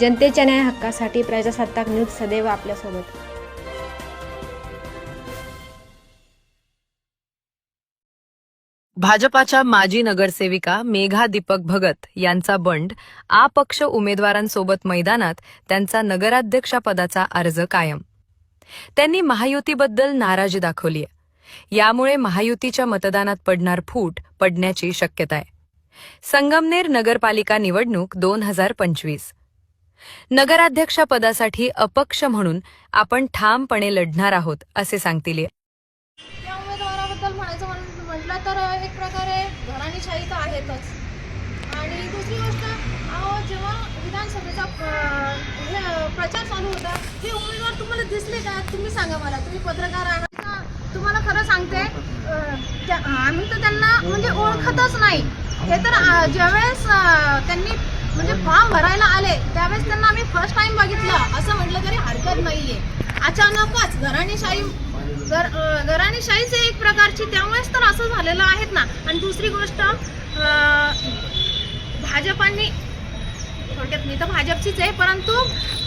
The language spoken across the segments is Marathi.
जनतेच्या न्याय हक्कासाठी प्रजासत्ताक न्यूज सदैव आपल्यासोबत. भाजपाच्या माजी नगरसेविका मेघा दीपक भगत यांचा बंड अपक्ष उमेदवारांसोबत मैदानात त्यांचा नगराध्यक्षपदाचा अर्ज कायम. त्यांनी महायुतीबद्दल नाराजी दाखवलीय यामुळे महायुतीच्या मतदानात पडणार फूट पडण्याची शक्यता आहे. संगमनेर नगरपालिका निवडणूक दोन हजार पंचवीस. नगराध्यक्षपदासाठी अपक्ष म्हणून आपण ठामपणे लढणार आहोत असे सांगतील. त्या उमेदवाराबद्दल म्हणायचं म्हण- म्हटलं तर एक प्रकारे घराणीशाही तर आहेतच. आणि दुसरी गोष्ट अहो जेव्हा विधानसभेचा अं, हे अं, प्रचार चालू होता हे उमेदवार तुम्हाला दिसले का? तुम्ही सांगा मला तुम्ही पत्रकार आहात का? तुम्हाला खरं सांगते अं, त्या- आम्ही तर त्यांना म्हणजे ओळखतच नाही. हे तर अं, ज्यावेळेस अं, त्यांनी म्हणजे फॉर्म भरायला आले त्यावेळेस त्यांना आम्ही फर्स्ट टाइम बघितलं. असं म्हटलं तरी हरकत नाहीये. अचानकच घराणीशाही गर अं, एक प्रकारची त्यामुळेच तर असं झालेलं आहेत ना. आणि दुसरी गोष्ट भाजपांनी थोडक्यात मी तर भाजपचीच आहे परंतु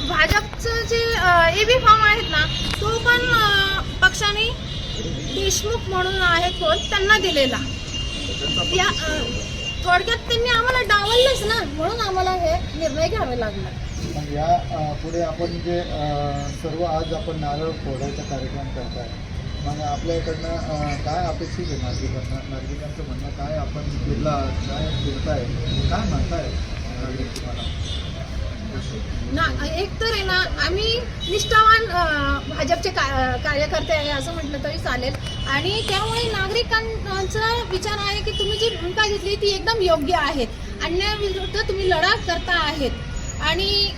भाजपचं जे ए बी फॉर्म आहेत ना तो पण पक्षाने देशमुख म्हणून आहे कोण त्यांना दिलेला. त्या थोडक्यात त्यांनी आम्हाला डावललंच ना म्हणून आम्हाला हे निर्णय घ्यावे लागला मग या अ, पुढे आपण जे अ, सर्व आज आपण नारळ फोडायचा कार्यक्रम करताय मग आपल्याकडनं अ, काय अपेक्षित आहे नागरिकांना? नागरिकांचं म्हणणं काय आपण फिरला काय फिरताय काय म्हणताय नागरिक तुम्हाला? ना एक तर आहे ना आम्ही निष्ठावान भाजपचे का कार्यकर्ते आहे असं म्हटलं तरी चालेल. आणि त्यामुळे नागरिकांचा विचार आहे की तुम्ही जी भूमिका घेतली ती एकदम योग्य आहे. अन्यायाविरुद्ध तुम्ही लढा करता आहेत. आणि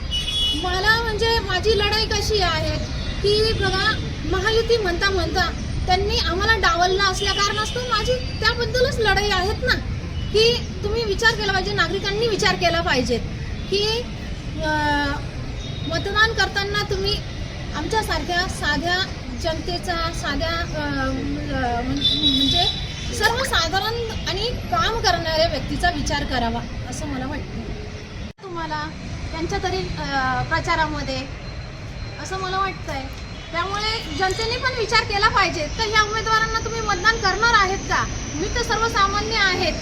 मला म्हणजे माझी लढाई कशी आहे की बघा महायुती म्हणता म्हणता त्यांनी आम्हाला डावलला असल्या कारणास्तव माझी त्याबद्दलच लढाई आहेत ना. की तुम्ही विचार केला पाहिजे नागरिकांनी विचार केला पाहिजेत की मतदान करताना तुम्ही आमच्यासारख्या साध्या जनतेचा साध्या म्हणजे सर्वसाधारण आणि काम करणाऱ्या व्यक्तीचा विचार करावा असं मला वाटतं. तुम्हाला त्यांच्या तरी प्रचारामध्ये असं मला वाटतंय. त्यामुळे जनतेने पण विचार केला पाहिजे. तर ह्या उमेदवारांना तुम्ही मतदान करणार आहेत का? मी तर सर्वसामान्य आहेत.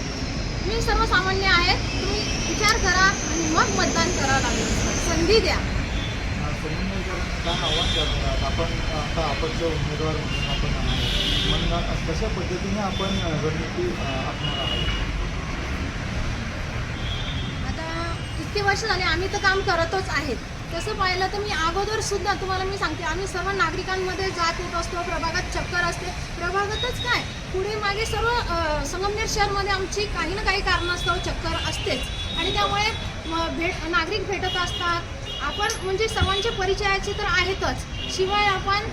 मी सर्वसामान्य आहेत. तुम्ही विचार करा आणि मग मतदान करा लागेल. संधी द्या. आव्हान करणार आपण आता अपक्ष उमेदवार म्हणून आपण कशा पद्धतीने आपण रणनीती आखणार आहोत आता इतके वर्ष झाले आम्ही तर काम करतच आहेत. तसं पाहिलं तर मी अगोदर सुद्धा तुम्हाला मी सांगते आम्ही सर्व नागरिकांमध्ये जात येत असतो प्रभागात चक्कर असते. प्रभागातच काय पुढे मागे सर्व संगमनेर शहरमध्ये आमची काही ना काही कारणास्तव चक्कर असतेच. आणि त्यामुळे भेट नागरिक भेटत असतात आपण म्हणजे सर्वांच्या परिचयाचे तर आहेतच. शिवाय आपण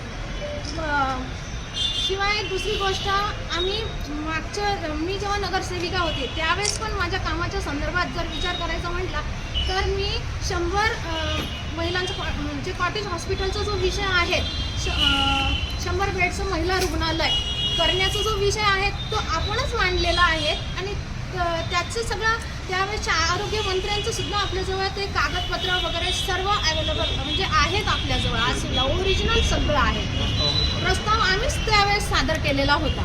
शिवाय दुसरी गोष्ट आम्ही मागच्या मी जेव्हा नगरसेविका होते त्यावेळेस पण माझ्या कामाच्या संदर्भात जर विचार करायचा म्हटला तर मी शंभर महिलांचं कॉ- म्हणजे कॉटेज हॉस्पिटलचा जो विषय आहे श शंभर बेडचं महिला रुग्णालय करण्याचा जो विषय आहे तो आपणच मांडलेला आहे आणि त्याचं सगळं त्यावेळेच्या आरोग्यमंत्र्यांचं सुद्धा आपल्याजवळ ते कागदपत्र वगैरे सर्व अवेलेबल म्हणजे आहेत आपल्याजवळ. आज सुद्धा ओरिजिनल सगळं आहे. प्रस्ताव आम्हीच त्यावेळेस सादर केलेला होता.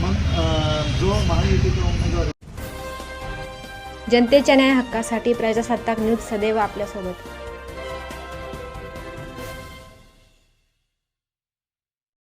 मग अ, जो महायुतीचा उमेदवार जनतेच्या न्याय हक्कासाठी प्रजासत्ताक न्यूज सदैव आपल्यासोबत.